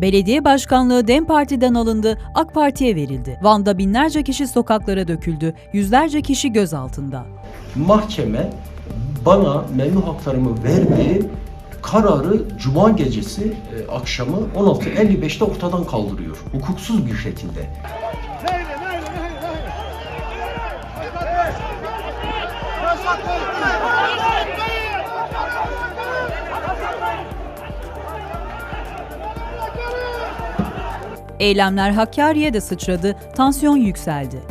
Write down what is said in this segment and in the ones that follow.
Belediye başkanlığı DEM Parti'den alındı, AK Parti'ye verildi. Van'da binlerce kişi sokaklara döküldü, yüzlerce kişi gözaltında. mahkeme bana memnun haklarımı verdi. Kararı Cuma gecesi e, akşamı 16.55'te ortadan kaldırıyor. Hukuksuz bir şekilde. Eylemler Hakkari'ye de sıçradı, tansiyon yükseldi.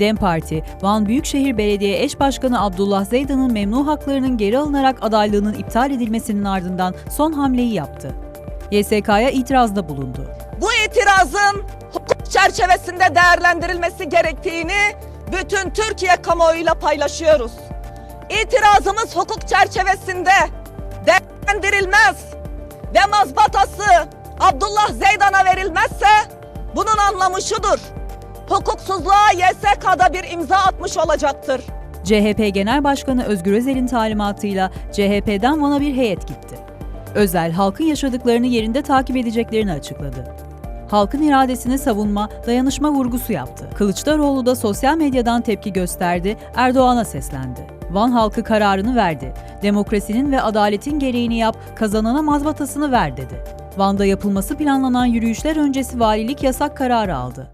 DEM Parti, Van Büyükşehir Belediye Eş Başkanı Abdullah Zeydan'ın memnu haklarının geri alınarak adaylığının iptal edilmesinin ardından son hamleyi yaptı. YSK'ya itirazda bulundu. bu itirazın hukuk çerçevesinde değerlendirilmesi gerektiğini bütün Türkiye kamuoyuyla paylaşıyoruz. İtirazımız hukuk çerçevesinde değerlendirilmez ve mazbatası Abdullah Zeydan'a verilmezse bunun anlamı şudur. Hukuksuzluğa YSK'da bir imza atmış olacaktır. CHP Genel Başkanı Özgür Özel'in talimatıyla CHP'den Van'a bir heyet gitti. Özel, halkın yaşadıklarını yerinde takip edeceklerini açıkladı. Halkın iradesini savunma, dayanışma vurgusu yaptı. Kılıçdaroğlu da sosyal medyadan tepki gösterdi, Erdoğan'a seslendi. Van halkı kararını verdi. Demokrasinin ve adaletin gereğini yap, kazanana mazbatasını ver dedi. Van'da yapılması planlanan yürüyüşler öncesi valilik yasak kararı aldı.